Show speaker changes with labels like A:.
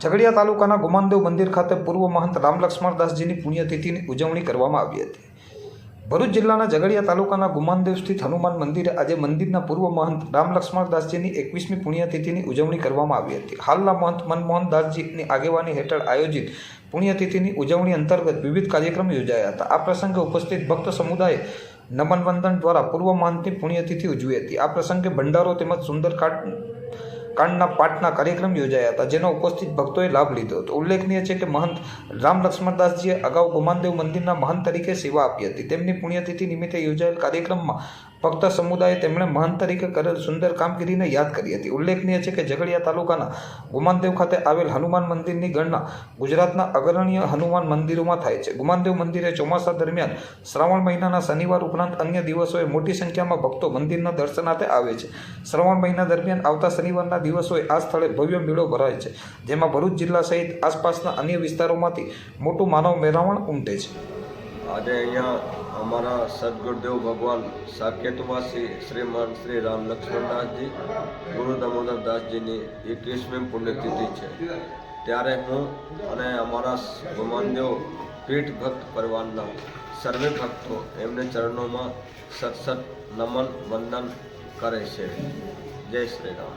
A: ઝઘડિયા તાલુકાના ગુમાનદેવ મંદિર ખાતે પૂર્વ મહંત રામલક્ષ્મણદાસજીની પુણ્યતિથિની ઉજવણી કરવામાં આવી હતી. ભરૂચ જિલ્લાના ઝઘડિયા તાલુકાના ગુમાનદેવ સ્થિત હનુમાન મંદિરે આજે મંદિરના પૂર્વ મહંત રામલક્ષ્મણદાસજીની એકવીસમી પુણ્યતિથિની ઉજવણી કરવામાં આવી હતી. હાલના મહંત મનમોહન દાસજીની આગેવાની હેઠળ આયોજિત પુણ્યતિથિની ઉજવણી અંતર્ગત વિવિધ કાર્યક્રમ યોજાયા હતા. આ પ્રસંગે ઉપસ્થિત ભક્ત સમુદાયે નમન વંદન દ્વારા પૂર્વ મહંતની પુણ્યતિથિ ઉજવી હતી. આ પ્રસંગે ભંડારો તેમજ સુંદરકાંડ કાંડના પાઠના કાર્યક્રમ યોજાયા હતા, જેનો ઉપસ્થિત ભક્તોએ લાભ લીધો હતો. ઉલ્લેખનીય છે કે મહંત રામ લક્ષ્મણદાસજીએ અગાઉ ગુમાનદેવ મંદિરના મહંત તરીકે સેવા આપી હતી. તેમની પુણ્યતિથિ નિમિત્તે યોજાયેલ કાર્યક્રમમાં ભક્ત સમુદાયે તેમણે મહંત તરીકે કરેલ સુંદર કામગીરીને યાદ કરી હતી. ઉલ્લેખનીય છે કે ઝઘડિયા તાલુકાના ગુમાનદેવ ખાતે આવેલ હનુમાન મંદિરની ગણના ગુજરાતના અગ્રણીય હનુમાન મંદિરોમાં થાય છે. ગુમાનદેવ મંદિરે ચોમાસા દરમિયાન શ્રાવણ મહિનાના શનિવાર ઉપરાંત અન્ય દિવસોએ મોટી સંખ્યામાં ભક્તો મંદિરના દર્શનાર્થે આવે છે. શ્રાવણ મહિના દરમિયાન આવતા શનિવારના દિવસોએ આ સ્થળે ભવ્ય મેળો ભરાય છે, જેમાં ભરૂચ જિલ્લા સહિત આસપાસના અન્ય વિસ્તારોમાંથી મોટું માનવ મેળાવણ ઉમટે છે.
B: આજે અહીંયા અમારા સદગુરુદેવ ભગવાન સાકેતવાસી શ્રીમાન શ્રી રામ લક્ષ્મણદાસજી ગુરુ દામોદરદાસજીની એકવીસમી પુણ્યતિથિ છે. ત્યારે હું અને અમારા ભગવાનદેવ પીઠ ભક્ત પરિવારના સર્વે ભક્તો એમને ચરણોમાં સત સત નમન વંદન કરે છે. જય શ્રી રામ.